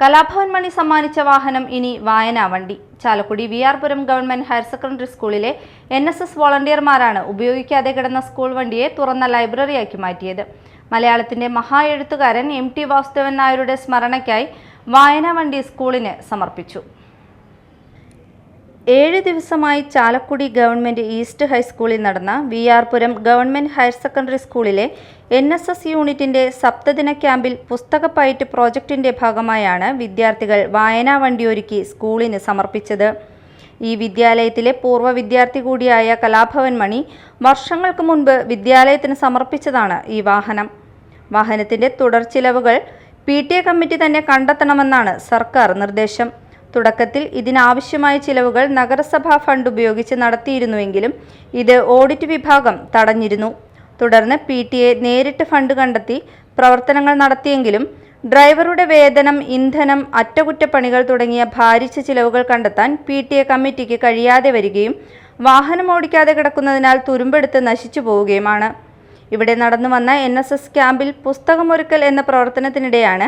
കലാഭവൻ മണി സമ്മാനിച്ച വാഹനം ഇനി വായനാ വണ്ടി Chalakudy V R Puram government higher secondary സ്കൂളിലെ എൻ എസ് എസ് വോളണ്ടിയർമാരാണ് ഉപയോഗിക്കാതെ കിടന്ന സ്കൂൾ വണ്ടിയെ തുറന്ന ലൈബ്രറിയാക്കി മാറ്റിയത്. മലയാളത്തിന്റെ മഹാ എഴുത്തുകാരൻ എം ടി വാസുദേവൻ നായരുടെ സ്മരണയ്ക്കായി വായനാ വണ്ടി സ്കൂളിന് സമർപ്പിച്ചു. ഏഴ് ദിവസമായി ചാലക്കുടി ഗവൺമെന്റ് ഈസ്റ്റ് ഹൈസ്കൂളിൽ നടന്ന വി ആർപുരം ഗവൺമെന്റ് ഹയർ സെക്കൻഡറി സ്കൂളിലെ എൻ എസ് എസ് യൂണിറ്റിന്റെ സപ്തദിന ക്യാമ്പിൽ പുസ്തകപ്പയറ്റ് പ്രോജക്റ്റിന്റെ ഭാഗമായാണ് വിദ്യാർത്ഥികൾ വായനാ വണ്ടിയൊരുക്കി സ്കൂളിന് സമർപ്പിച്ചത്. ഈ വിദ്യാലയത്തിലെ പൂർവ വിദ്യാർത്ഥി കൂടിയായ കലാഭവൻ മണി വർഷങ്ങൾക്ക് മുൻപ് വിദ്യാലയത്തിന് സമർപ്പിച്ചതാണ് ഈ വാഹനം. വാഹനത്തിന്റെ തുടർ ചിലവുകൾ പി ടി എ കമ്മിറ്റി തന്നെ കണ്ടെത്തണമെന്നാണ് സർക്കാർ നിർദ്ദേശം. തുടക്കത്തിൽ ഇതിനാവശ്യമായ ചിലവുകൾ നഗരസഭാ ഫണ്ട് ഉപയോഗിച്ച് നടത്തിയിരുന്നുവെങ്കിലും ഇത് ഓഡിറ്റ് വിഭാഗം തടഞ്ഞിരുന്നു. തുടർന്ന് പി ടി എ നേരിട്ട് ഫണ്ട് കണ്ടെത്തി പ്രവർത്തനങ്ങൾ നടത്തിയെങ്കിലും ഡ്രൈവറുടെ വേതനം ഇന്ധനം അറ്റകുറ്റപ്പണികൾ തുടങ്ങിയ ഭാരിച്ച ചിലവുകൾ കണ്ടെത്താൻ പി ടി എ കമ്മിറ്റിക്ക് കഴിയാതെ വരികയും വാഹനം ഓടിക്കാതെ കിടക്കുന്നതിനാൽ തുരുമ്പെടുത്ത് നശിച്ചു പോവുകയുമാണ്. ഇവിടെ നടന്നു വന്ന എൻ എസ് എസ് ക്യാമ്പിൽ പുസ്തകമൊരുക്കൽ എന്ന പ്രവർത്തനത്തിനിടെയാണ്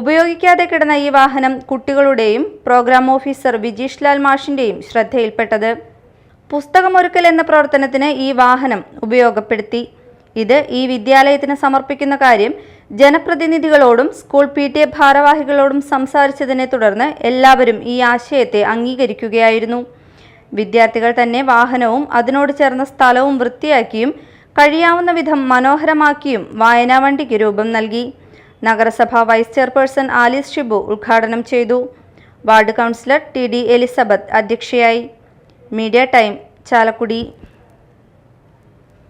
ഉപയോഗിക്കാതെ കിടന്ന ഈ വാഹനം കുട്ടികളുടെയും പ്രോഗ്രാം ഓഫീസർ വിജീഷ് ലാൽ മാഷിന്റെയും ശ്രദ്ധയിൽപ്പെട്ടത്. പുസ്തകമൊരുക്കൽ എന്ന പ്രവർത്തനത്തിന് ഈ വാഹനം ഉപയോഗപ്പെടുത്തി. ഇത് ഈ വിദ്യാലയത്തിന് സമർപ്പിക്കുന്ന കാര്യം ജനപ്രതിനിധികളോടും സ്കൂൾ പി ടി എ ഭാരവാഹികളോടും സംസാരിച്ചതിനെ തുടർന്ന് എല്ലാവരും ഈ ആശയത്തെ അംഗീകരിക്കുകയായിരുന്നു. വിദ്യാർത്ഥികൾ തന്നെ വാഹനവും അതിനോട് ചേർന്ന സ്ഥലവും വൃത്തിയാക്കിയും കഴിയാവുന്ന വിധം മനോഹരമാക്കിയും വായനാവണ്ടിക്ക് രൂപം നൽകി. നഗരസഭ വൈസ് ചെയർപേഴ്സൺ ആലീസ് ഷിബു ഉദ്ഘാടനം ചെയ്തു. Ward councillor T D Elizabeth അധ്യക്ഷയായി. Media time Chalakudy.